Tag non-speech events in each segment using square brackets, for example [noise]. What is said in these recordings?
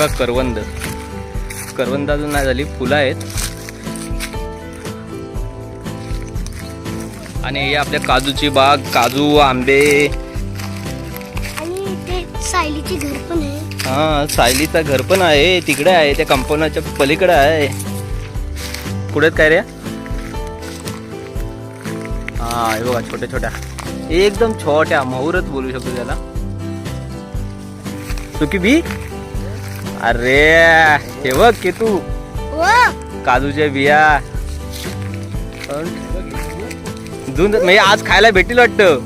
बघा करवंद. करवंद अजून नाही झाली फुलं आहेत. आणि हे आपल्या काजूची बाग काजू आंबे. सायलीचे घर पण आहे. हा सायलीचं घर पण आहे तिकडे आहे त्या कंपाऊंडच्या पलीकडे आहे. पुढे काय रे? हा हे बघा छोट्या छोट्या. एकदम छोट्या महूरच बोलू शकतो त्याला. सुकी बी? अरे हे बघ की तू. काजूच्या बिया. दूध म्हणजे आज खायला भेटेल वाटतं.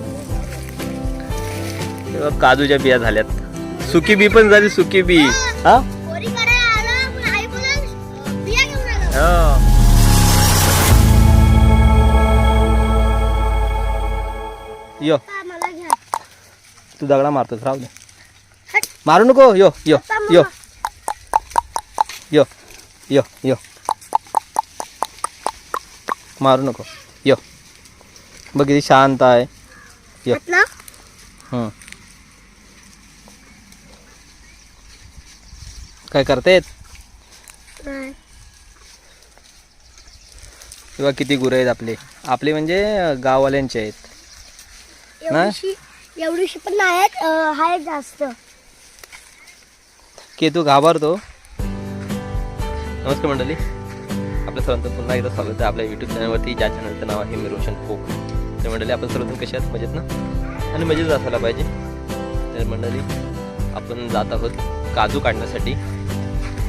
काजूच्या बिया झाल्यात. सुकी बी पण झाली सुकी बी. हा. हो. यो. तू दगडा मारतोस राहू दे. मारू नको यो यो यो. यो यो यो. मारू नको. यो. बघ किती शांत आहे. यो. हं. काय करतायत नाही. किंवा किती गुरं आहेत आपले. आपले म्हणजे अं, गाववाल्यांचे आहेत. एवढीशी एवढीशी पण नाही आहेत अं, आहेत जास्त. की तू घाबरतो. नमस्कार मंडळी. आपल्या सर्वांचं पुन्हा एकदा स्वागत आहे आपल्या युट्यूब चॅनलवरती ज्या चॅनलचं नाव आहे मी रोशन फोक तर मंडळी आपण सर्वजण कसे आहात? मजेत ना? आणि मजेत असायला पाहिजे. तर मंडळी आपण जात आहोत काजू काढण्यासाठी.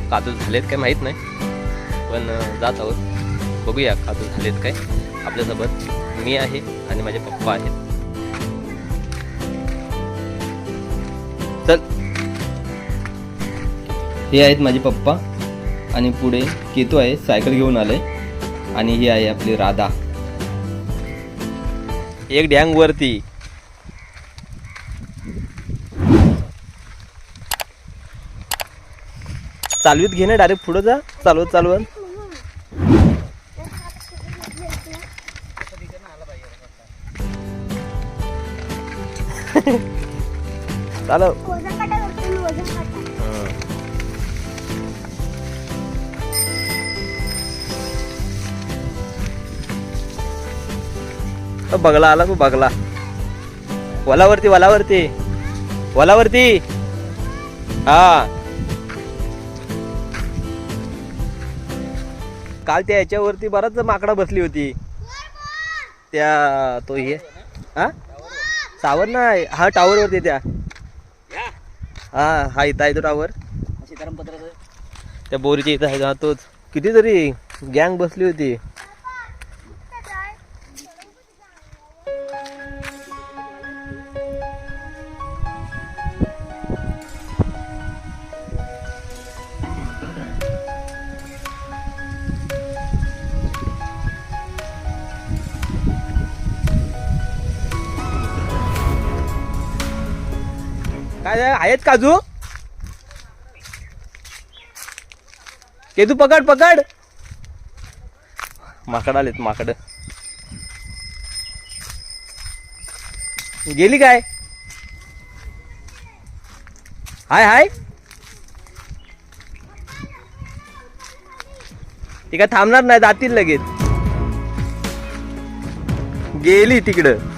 काजू झालेत काय माहीत नाही. पण जात आहोत. बघूया काजू झालेत काय. आपल्यासोबत मी आहे आणि माझे पप्पा आहेत. चल. हे आहेत माझे पप्पा. आणि पुढे केतू आहे सायकल घेऊन आले आणि ही आहे आपली राधा. एक डॅंग वरती. चालवीत घे ना डायरेक्ट पुढं जा. चालवत चालवत. [laughs] चालव. अ, बगला आला तू बगला. वलावरती वलावरती. वलावरती. हा. काल त्या याच्यावरती बराच माकडा बसली होती. त्या तो हे हा? सावर नाही हा टावर वरती त्या. हा हा इथं आहे तो टावर त्या बोरीच्या इथं आहे तोच. कितीतरी गँग बसली होती. आहेत काजू के तू पकड पकड. माकड आलेत माकड. गेली काय? हाय हाय. ती काय थांबणार नाही जातील लगेच. गेली तिकडं.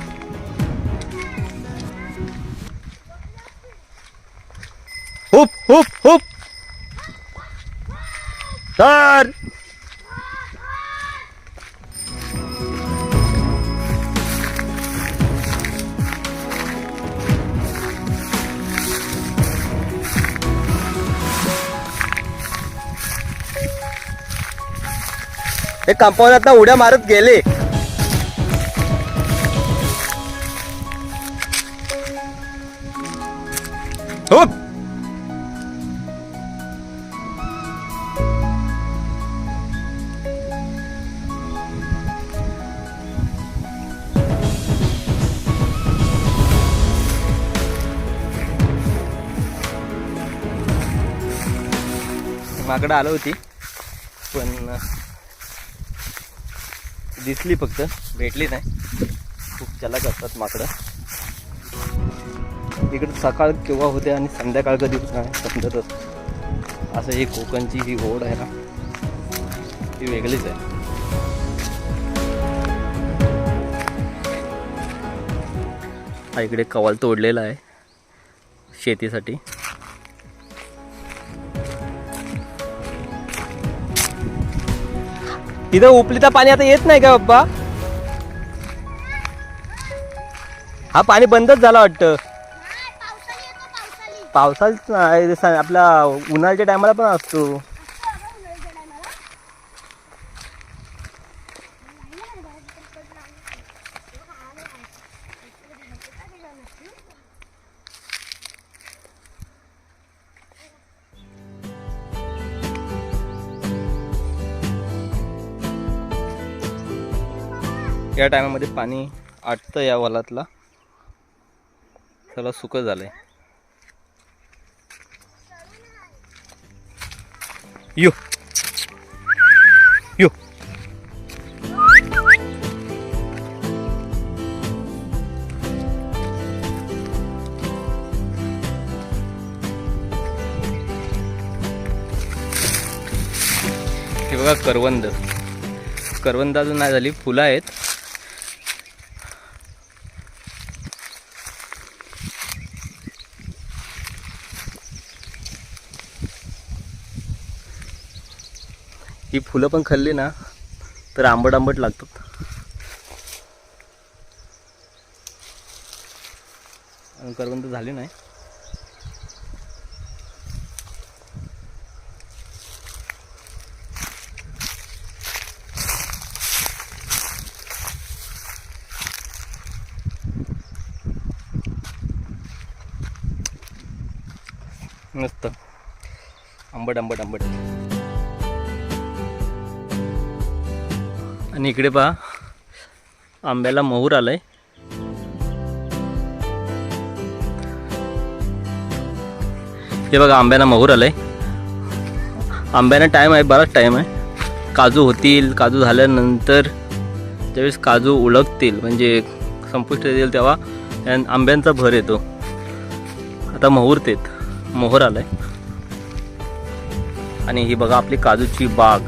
हुप हुप हुप. तर. हे कंपाऊंड आता उड्या मारत गेले. माकडं आलं होती. पण दिसली फक्त. भेटली नाही. खूप चला करतात माकडं. इकडे सकाळ केव्हा होते आणि संध्याकाळ कधी होत नाही समजतच असं ही कोकणची ही ओढ आहे ना. ती वेगळीच आहे. हा इकडे कवाल तोडलेला आहे. शेतीसाठी. तिथं उपलीता पाणी आता येत नाही का बाप्पा? हा पाणी बंदच झाला वाटतं. स- आपला उन्हाळ्याच्या टायमाला पण असतो. या टायमामध्ये पाणी आटतं या वलातला. सगळं सुकं झालंय. यो. यो. हे बघा करवंद. करवंद अजून नाही झाली फुलं आहेत. ही फुलं पण खाल्ली ना तर आंबट आंबट लागतात करवंत झाली नाही. मस्त. आंबट आंबट आंबट. आणि इकडे पहा आंब्याला मोहूर आलाय. हे बघा आंब्याला मोहूर आलाय. आंब्याला टाईम आहे बराच टाईम आहे. काजू होतील काजू झाल्यानंतर ज्यावेळेस काजू उलगतील म्हणजे संपुष्ट येतील तेव्हा. आंब्यांचा भर येतो. आता मोहूर्तेत मोहर आलाय. आणि ही बघा आपली काजूची बाग.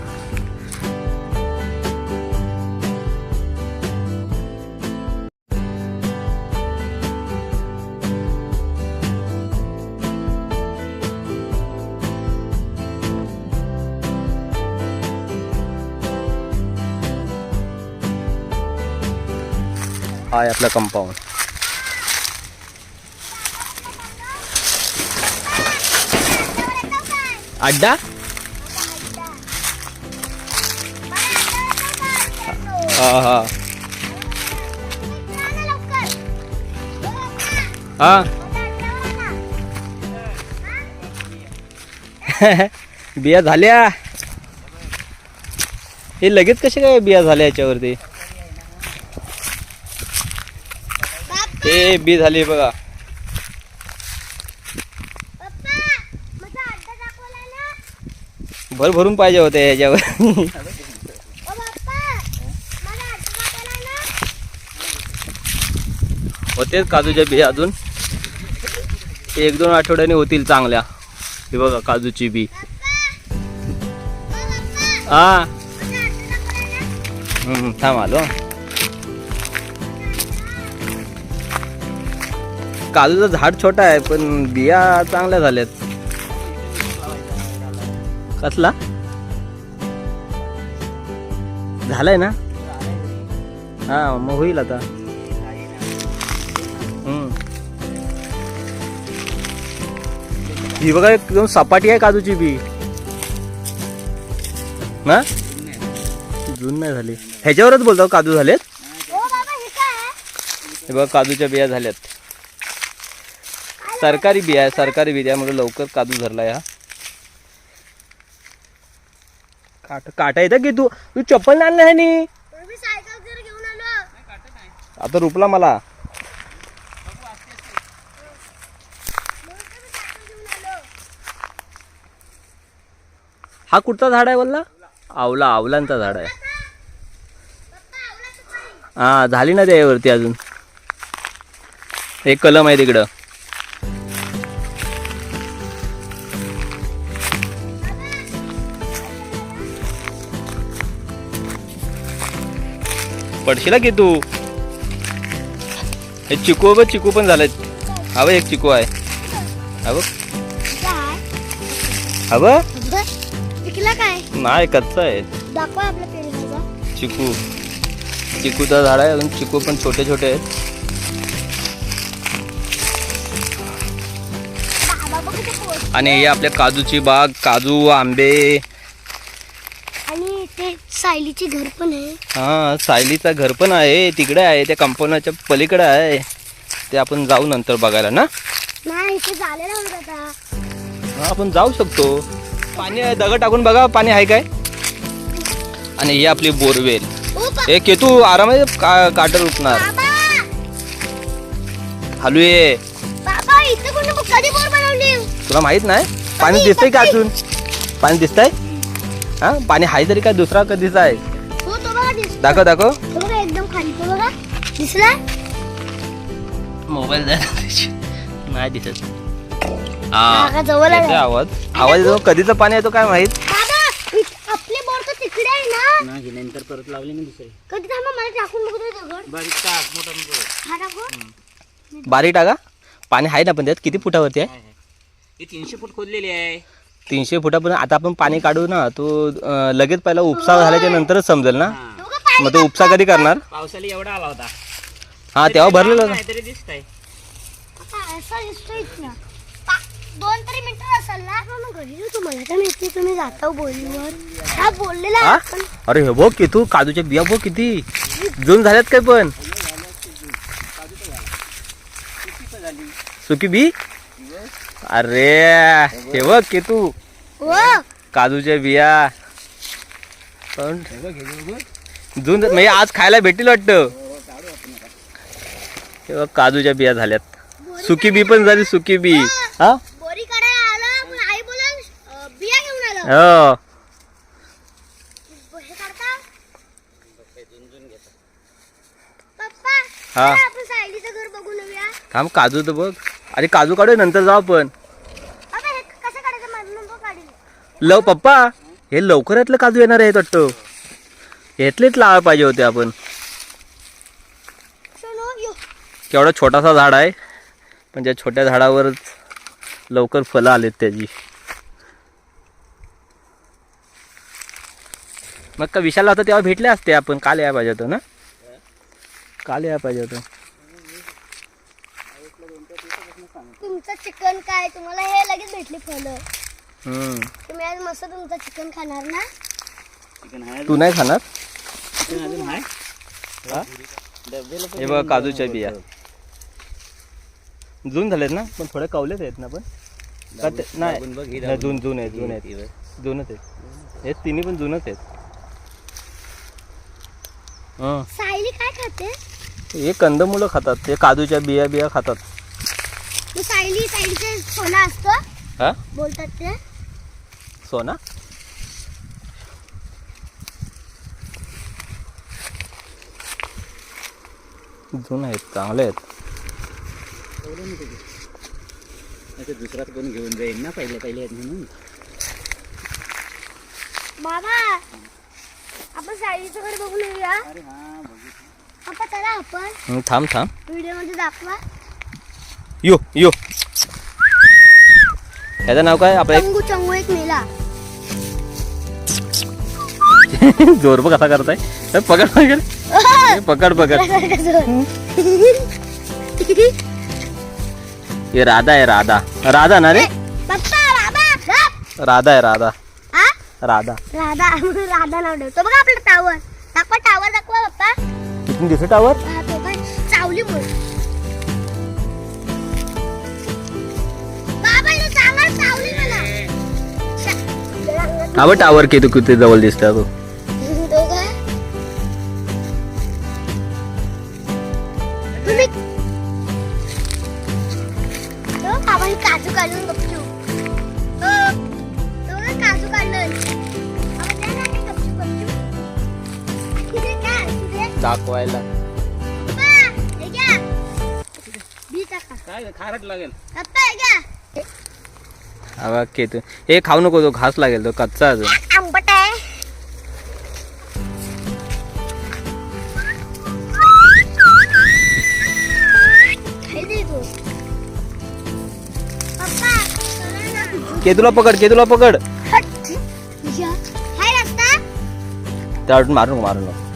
हा आहे आपला कंपाऊंड अड्डा? हा हा. हा. [laughs] बिया झाल्या. हे लगेच कसे काय बिया झाल्या याच्यावरती? हे बी झाली बघा. भर भरून पाहिजे होते याच्यावर. होतेच काजूच्या बिया अजून. एक दोन आठवड्याने होतील चांगल्या. हे बघा काजूची बी. हा. हम्म, थांब आलो. काजूचं झाड छोटा आहे पण बिया चांगल्या झाल्यात. कसला? झालाय ना? हा मग होईल आता. ही बघा एकदम सपाटी आहे काजूची बी. ना जून नाही झाली. ह्याच्यावरच बोलतो काजू झालेत? हे बघा काजूच्या बिया झाल्यात. सरकारी बिया आहे सरकारी बिया त्यामुळे लवकर काजू धरला हा काट काटा येतं की तू? तू चप्पल नाही आणलं ह्यानी? आता रुपला मला. हा कुठचा झाड आहे बोलला? आवला आवलांचा झाड आहे. हा झाली ना त्यावरती अजून. एक कलम आहे तिकडं. पडशील की तू? हे चिकू बघ चिकू पण झालेत. हा एक चिकू आहे. हा बघ. काय अगं, नाही कच्चा आहे. चिकू. चिकूचं झाड आहे अजून चिकू पण छोटे छोटे आहेत. आणि हे आपल्या काजूची बाग काजू आंबे. सायलीचे घर पण आहे. हा सायलीचं घर पण आहे तिकडे आहे त्या कंपाऊंडच्या पलीकडे आहे. ते आपण जाऊ नंतर बघायला ना? नाही इथे झालेला होता आता. हा आपण जाऊ शकतो. पाणी आहे दगड टाकून बघा पाणी आहे काय? आणि ही आपली बोरवेल. ओ बा- हे केतू आरामात का काटर उठणार. बाबा! हालू ये. बाबा इथे कोणी कधी बोर बनवली? तुला माहीत नाही? पाणी दिसतंय का अजून? पाणी दिसतंय? हा? पाणी आहे तरी काय दुसरा कधीचा आहे? हो तो बघा दिसतो दाखव दाखव. तो बघा एकदम खाली तो बघा. दिसला मोबाईल नाही दिसत. काका जवळ आला. येतोय आवाज. आवाज येतो. कधीचं पाणी येतो काय माहीत? बाबा इत- आपले बोर तर तिकडे आहे ना? नाही नंतर परत लावले ना दुसरे. कधी थांबा मला टाकून बघतो दगड बारीक टाक मोठा नको हा टाकू? बारीक टाका. पाणी आहे ना पण त्यात? किती फुटावरती आहे. हे तीनशे फूट खोदलेली आहे. तीनशे फुटापर्यंत. आता आपण पाणी काढू ना तो अं, लगेच पहिला उपसा झाल्याच्या नंतरच समजेल ना. तो का मग तो उपसा कधी करणार? पावसाला एवढा आला होता. हा तेव्हा भरलेलं होतं. काहीतरी दिसतंय. आता असा दिसतो इथनं पा- दोन तरी मिनिटं असेल ना. मग घरी येऊ तुम्हाला. काय माहिती तुम्ही जाता बोलीवर. हा बोललेला हा? आपण अरे हे बघ कितू काजूच्या बिया बघ किती. जून झाल्यात काय पण. सुकी बी? अरे हे बघ कितू हो काजूच्या बिया. पण जून म्हणजे आज खायला भेटेल वाटतं. हे बघ काजूच्या बिया झाल्यात. सुकी बी पण झाली सुकी बी. हा? बोरी काढायला आलं पण आई बोलाल अं, बिया घेऊन आलं. हो. हे हा. थांब काजू तर बघ. अरे काजू काढू नंतर जाऊ आपण आता हे कसं काढायचं माझं नंबर काढेल लव पप्पा हे लवकरातलं काजू येणार आहेत वाटतं. यातलेच लावा पाहिजे होते आपण. यो. केवढा छोटासा झाड आहे पण त्या छोट्या झाडावरच लवकर फळं आलेत त्याची. मग का विशाल होता तेव्हा भेटले असते आपण काल यायला पाहिजे होतं ना? काल यायला पाहिजे होतं. तुमचं चिकन काय? तुम्हाला हे लगेच भेटले फळं. हम्म. तुम्ही आज मस्त तुमचं चिकन खाणार ना? चिकन आहे तू नाही खाणार? चिकन अजून आहे. हा? डब्याला पण हे बघ काजूच्या बिया. जून झालेत ना पण थोडे कवलेच आहेत ना पण. का ते- दाबून बघ, नाही हे नाही, दाबून. जून जून आहेत जून आहेत. जूनच आहेत. हे तिन्ही पण जूनच आहेत. हं. सायली काय खाते? हे कंदमुळं खातात ते काजूच्या बिया बिया खातात. मग सायली सायलीचे सोनं असतं. हा? बोलतात ते. सोना जून आहेत चांगले आहेत. आता दुसरा कोण घेऊन जाईल ना पहिले पहिले आहेत म्हणून? बाबा आपण घर बघून येऊया. अरे हा बघू. पप्पा चला आपण. थांब थांब. व्हिडिओमध्ये दाखवा. यो यो. त्याचं नाव काय? आपलं चंगू चंगू एक मेला. [laughs] जोर बघ कसा करताय? हे पकड पकड. [laughs] पकड पकड. [laughs] हे राधा आहे राधा. राधा ना रे? राधा आहे राधा. राधा. राधा राधा नाव ठेवतो बघा आपलं टावर दाखवा टावर दाखवा पप्पा. तिथून दिसत टावर चावली बाबा टावर किती किती जवळ दिसतो तो खारट लागेल. हे खाऊ नको तो घास लागेल तो कच्चा अजून. आंबट आहे. केतूला पकड केतूला पकड. त्या मारून मारून.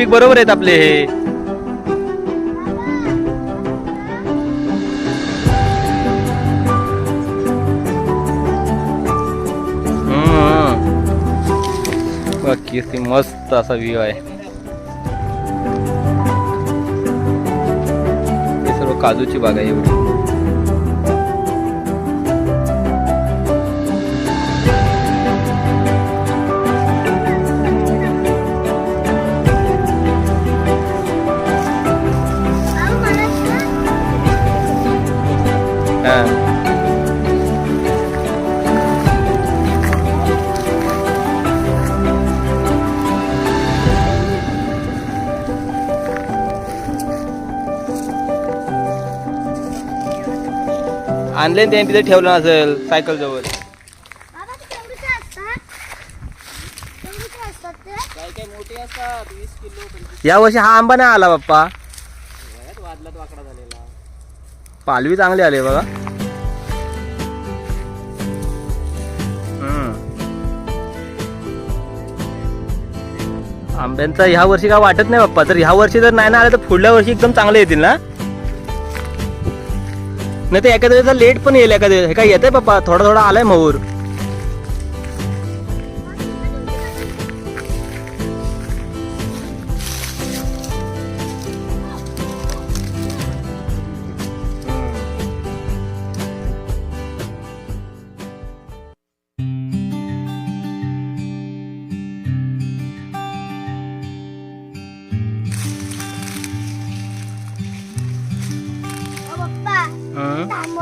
पीक बरोबर आहेत आपले हे. किती मस्त असा व्ह्यू आहे. हे सर्व काजूची बाग आहे एवढी. आणले त्याने तिथे ठेवलं असेल सायकल जवळ. या वर्षी हा आंबा नाही आला बाप्पा. पालवी चांगली आले बघा. हम्म. आंब्यांचा ह्या वर्षी काय वाटत नाही बाप्पा. तर ह्या वर्षी जर नाही ना आलं तर पुढल्या वर्षी एकदम चांगले येतील ना? नाही तर एखाद्या वेळेस लेट पण येईल एखाद्या वेळेस. हे काय येतंय बाप्पा? थोडा थोडा आलाय मोहर.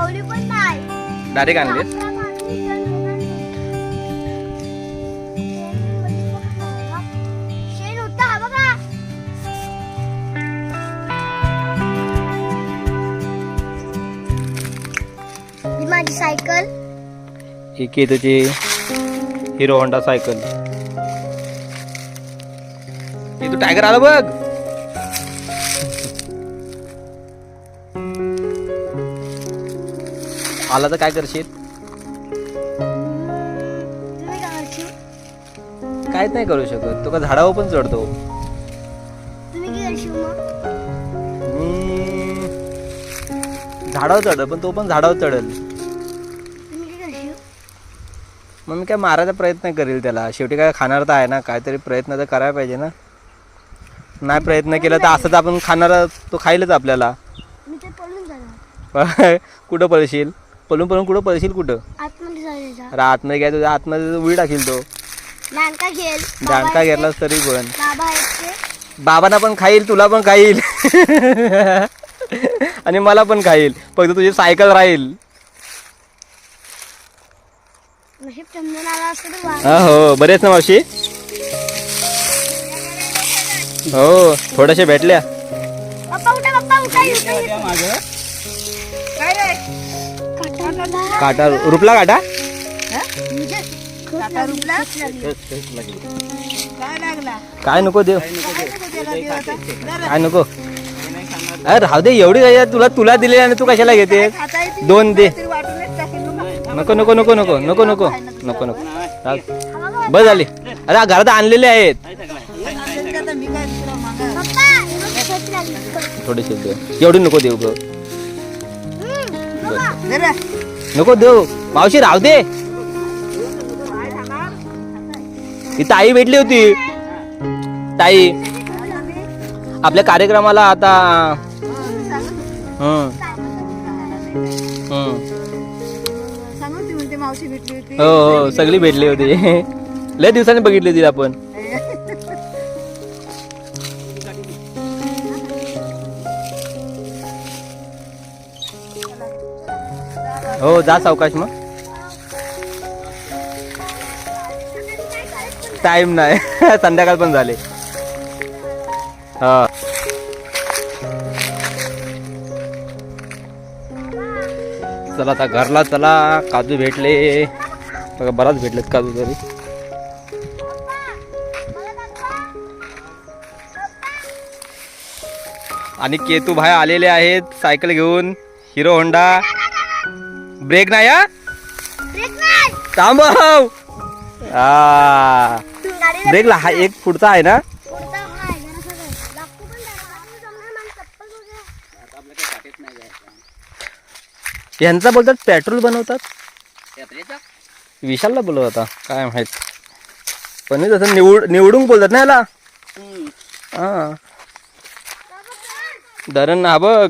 पण नाही डायरेक्ट आणले माझी सायकल. एक आहे तुझी हिरो होंडा सायकल. हे तू टायगर आलं बघ. आला तर काय करशील? काहीच नाही करू शकत. तो का झाडावर पण चढतो. मी झाडावर चढ पण तो पण झाडावर चढल. मग मी काय मारायचा प्रयत्न करेल त्याला. शेवटी काय खाणार तर आहे ना. काहीतरी प्रयत्न तर करायला पाहिजे ना. नाही प्रयत्न केला तर असंच आपण खाणार तो खाईलच आपल्याला. [laughs] कुठं पळशील? पळून पळून कुठं पळशील कुठं? आतमध्ये जायचा अरे आतमध्ये घ्या तुझ्या आतमध्ये उडी टाकील तो. दांडका दांडका घेतलास तरी पण. बाबा बाबांना पण खाईल तुला पण खाईल. आणि मला पण खाईल. फक्त तुझी सायकल राहील. नशीब चंदन आला असतं तर वा हा हो. बरेच ना मावशी? हो थोड्याशा भेटल्या. पप्पा उठा पप्पा उठा काटा रुपला काटा? म्हणजे काटा रुपला? काय लागला? काय नको देव. काय नको हे अरे राहू दे एवढी काय तुला तुला दिले आणि तू कशाला घेते? दोन दे. नको नको नको नको नको नको नको? नको. बस झाली. अरे घरात आणलेले आहेत. थोडेसे देव एवढी नको देऊ ग. नको देऊ. मावशी राहू दे. ती ताई भेटली होती. ताई आपल्या कार्यक्रमाला आता हो. हो. सगळी भेटली होती. [laughs] लय दिवसांनी बघितली होती आपण हो जा सावकाश मग. टाइम नाही. [laughs] संध्याकाळ पण झाले. हा. चला आता घरला चला. काजू भेटले. बघा बराच भेटलेत काजू तरी. आणि केतू भाई आलेले आहेत सायकल घेऊन. Hero Honda. ब्रेक नाही हा? ब्रेक नाही. थांबव आ. गाडीला ब्रेक हा एक पुढचा आहे ना? यांचा बोलतात पेट्रोल बनवतात? विशालला बोलवत आता काय माहीत. पण हे तसं निवड निवडून बोलतात ना याला. हा. धरण हा बघ.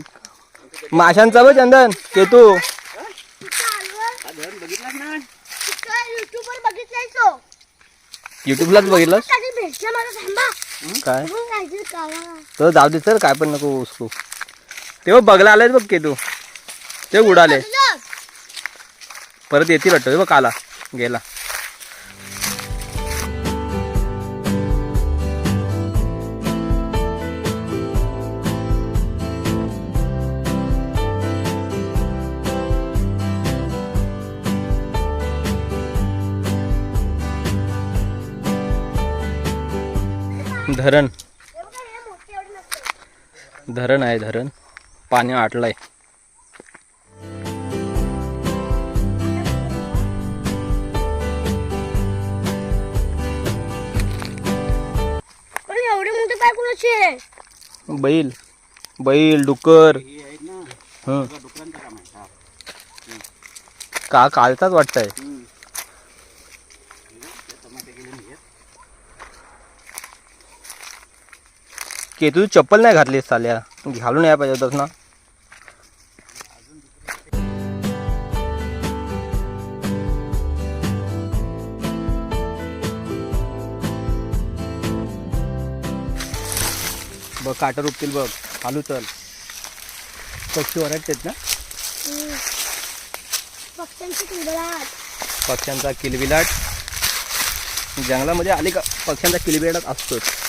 माशांचा बघ चंदन केतू तिथं आलो. हा धरण बघितलास ना तिथं YouTubeवर बघितलंय तो. युट्यूबलाच बघितलं. काय. तर जाऊ दे सर काय पण नको उसकू. ते बघ बघला आलेत बघ केतू. ते उडाले. तुझं. परत येतील वाटतं बघ आला गेला. धरण. धरण आहे धरण. पाणी आटलंय. बैल. बैल हा. का कालचाच वाटतंय हम्म. ते टमाटे गेले नाही आहेत. की तू चप्पल नाही घातली साल्या. घालून यायला पाहिजे होतस ना. बघ काटर उपतील बघ. चालू चल पक्षी ओरडतेत ना? पक्ष्यांचा किलबिलाट. जंगलामध्ये आली का? पक्ष्यांचा किलबिलाट असतोच असतो असतो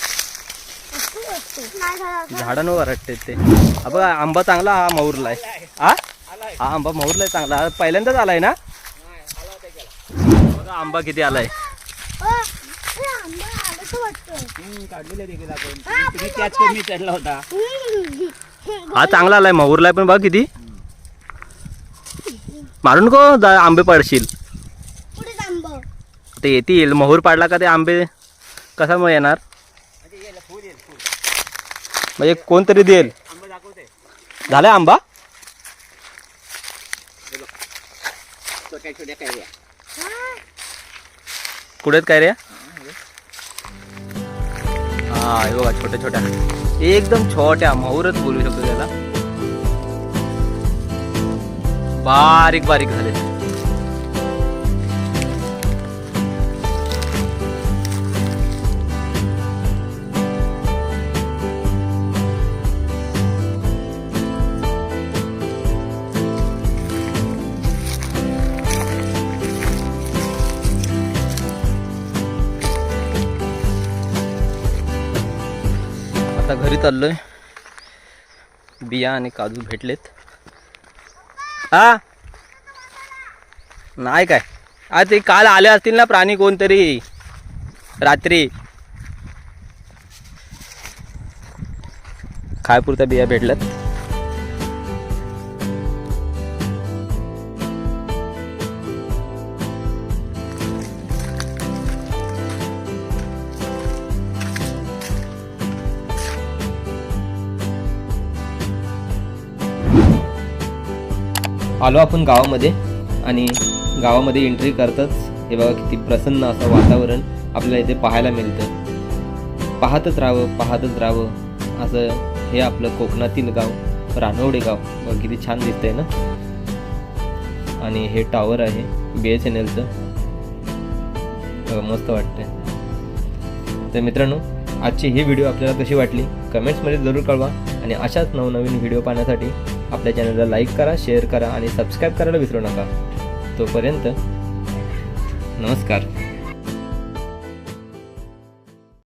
नाही झाला असं. झाडांवर ओरडते ते. बघा आंबा चांगला हा मौरला आहे हा? हा आंबा मौरला आहे चांगला पहिल्यांदाच आलाय ना? बघा आंबा किती आलाय. हे. हा चांगला आलाय मौरला पण बघ किती. मारून जा आंबे पडशील. ते येतील. मोहूर पाडला का ते आंबे? कसा मग येणार? म्हणजे कोणतरी देईल. झालाय आंबा? छोट्या कुठेत काय रे? हा हे बघा छोट्या छोट्या. एकदम छोट्या मोहरच बोलू शकतो त्याला. बारीक बारीक झाले. घरी चाललोय. बिया आणि काजू भेटलेत. हा? नाही काय. आ ते काल आले असतील ना प्राणी कोणतरी. रात्री. खायपुरत्या बिया भेटल्यात. आलो आपण गावामध्ये आणि गावामध्ये एंट्री करताच हे बघा किती प्रसन्न असं वातावरण आपल्याला इथे पाहायला मिळतं पाहतच राहावं पाहतच राहावं. असं हे आपलं कोकणातील गाव रानवडे गाव. बघ किती छान दिसतंय ना? आणि हे टॉवर आहे बी एस एन एलचं मस्त वाटतंय. तर मित्रांनो आजची ही व्हिडिओ आपल्याला कशी वाटली? कमेंट्समध्ये जरूर कळवा. आणि अशाच नवनवीन व्हिडिओ पाहण्यासाठी आपल्या चॅनलला लाईक करा शेअर करा आणि सबस्क्राईब करायला विसरू नका. तोपर्यंत नमस्कार.